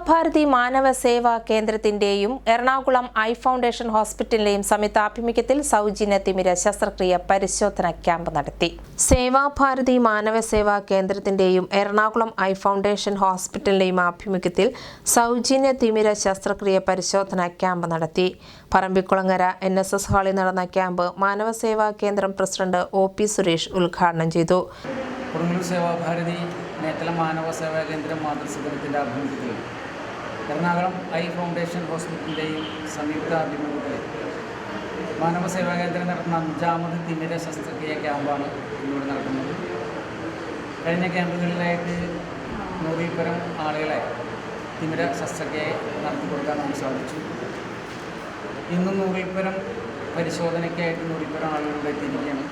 സേവാഭാരതി മാനവ സേവാ കേന്ദ്രത്തിന്റെയും Ernakulam eye foundation ഹോസ്പിറ്റലിന്റെയും സംയുക്താഭിമുഖ്യത്തിൽ സൗജന്യ തിമിര ശസ്ത്രക്രിയ പരിശോധന ക്യാമ്പ് നടത്തി. സേവാഭാരതി മാനവ സേവാ കേന്ദ്രത്തിന്റെയും എറണാകുളം ഐ ഫൗണ്ടേഷൻ ഹോസ്പിറ്റലിന്റെയും ആഭിമുഖ്യത്തിൽ സൗജന്യ തിമിര ശസ്ത്രക്രിയ പരിശോധന ക്യാമ്പ് നടത്തി. പറമ്പിക്കുളങ്ങര എൻ എസ് എസ് ഹാളിൽ നടന്ന ക്യാമ്പ് മാനവ സേവാ കേന്ദ്രം പ്രസിഡന്റ് ഒ പി സുരേഷ് ഉദ്ഘാടനം ചെയ്തു. സേവാഭാരതി നേത്തല മാനവ സേവാ കേന്ദ്രം മാതൃസദനത്തിന്റെ ആഭിമുഖ്യത്തിൽ എറണാകുളം ഐ ഫൗണ്ടേഷൻ ഹോസ്പിറ്റലിന്റെയും സംയുക്ത അഭിമുഖത്തിൽ മാനവ സേവാ കേന്ദ്രം നടത്തുന്ന അഞ്ചാമത് തിമിര ശസ്ത്രക്രിയ ക്യാമ്പാണ് ഇന്നിവിടെ നടക്കുന്നത്. കഴിഞ്ഞ ക്യാമ്പുകളിലായിട്ട് നൂറിപ്പുരം പരം ആളുകളെ തിമിര ശസ്ത്രക്രിയ നടത്തി കൊടുക്കാൻ നമുക്ക് സാധിച്ചു. ഇന്ന് നൂറിപ്പുരം പരിശോധനയ്ക്കായിട്ട് നൂറിപ്പുരം ആളുകളുടെ എത്തിയിരിക്കുകയാണ്.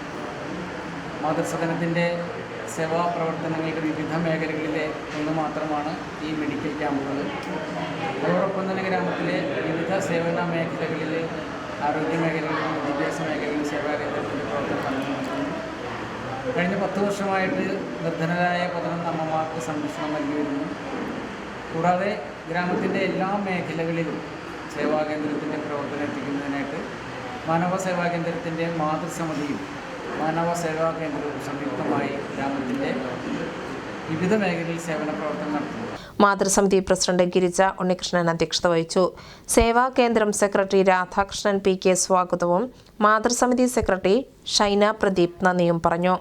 മാതൃസദനത്തിന്റെ സേവാ പ്രവർത്തനങ്ങളുടെ വിവിധ മേഖലകളിലെ ഒന്ന് മാത്രമാണ് ഈ മെഡിക്കൽ ക്യാമ്പുകൾ. അതോടൊപ്പം തന്നെ ഗ്രാമത്തിലെ വിവിധ സേവന മേഖലകളിൽ ആരോഗ്യ മേഖലകളിലും വിദ്യാഭ്യാസ മേഖലകളിലും സേവാ കേന്ദ്രത്തിന്റെ പ്രവർത്തനം നടന്നുകൊണ്ടിരിക്കുന്നു കഴിഞ്ഞ പത്ത് വർഷമായിട്ട് നിർധനരായ പതിനൊന്ന് അമ്മമാർക്ക് സംരക്ഷണം നൽകി വരുന്നു കൂടാതെ ഗ്രാമത്തിന്റെ എല്ലാ മേഖലകളിലും സേവാ കേന്ദ്രത്തിന്റെ പ്രവർത്തനം എത്തിക്കുന്നതിനായിട്ട് മാനവ സേവാ കേന്ദ്രത്തിന്റെ മാതൃസമിതിയും മാനവ സേവാ കേന്ദ്രവും സംയുക്തമായി ഗ്രാമത്തിന്റെ വിവിധ മേഖലയിൽ സേവന പ്രവർത്തനം നടത്തുന്നു. മാതൃസമിതി പ്രസിഡന്റ് ഗിരിജ ഉണ്ണികൃഷ്ണൻ അധ്യക്ഷത വഹിച്ചു. സേവാ കേന്ദ്രം സെക്രട്ടറി രാധാകൃഷ്ണൻ പി കെ സ്വാഗതവും മാതൃസമിതി സെക്രട്ടറി ഷൈന പ്രദീപ് നന്ദിയും പറഞ്ഞു.